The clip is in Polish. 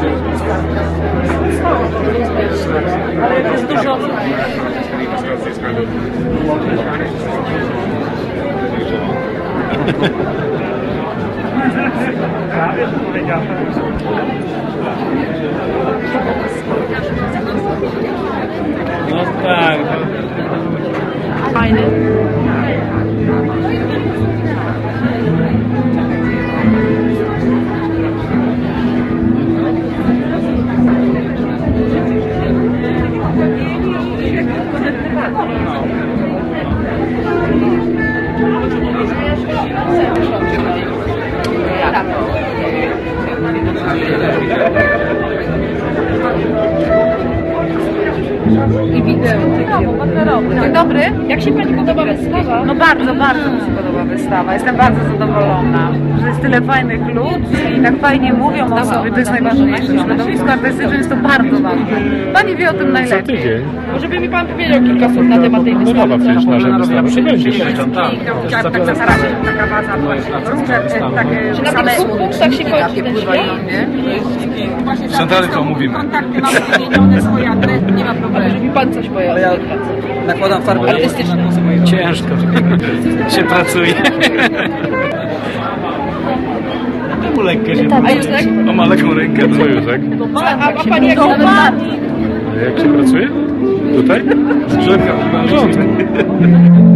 i Wiola uważa, że już Thank you. I widzę. Dzień dobry. Jak się Pani podoba wystawa? No bardzo, bardzo mi się podoba wystawa. Jestem bardzo zadowolona, że jest tyle fajnych ludzi i tak fajnie mówią o sobie. To jest najważniejsze. Środowisko artystyczne jest to bardzo ważne. Pani wie o tym Co najlepiej. tydzień. Może by mi Pan powiedział kilka słów na temat tej No wystawy? mowa przecież na że wystawa przybędzie. Chciałam tak na razie taka baza, takie Czy na tych słupcach się kończy ten świat? Centralnie to mówimy. kontakty mam wymienione swoje adresy, nie ma problemu. Żeby mi Pan coś powiedział. Ja nakładam farbę Artystyczną. Ciężko się pracuje. Czemu lekko się A Józek? O, ma lekką rękę. Co Józek? A, a, a Pani jak się Jak się pracuje? Tutaj? Drzewka. W porządku.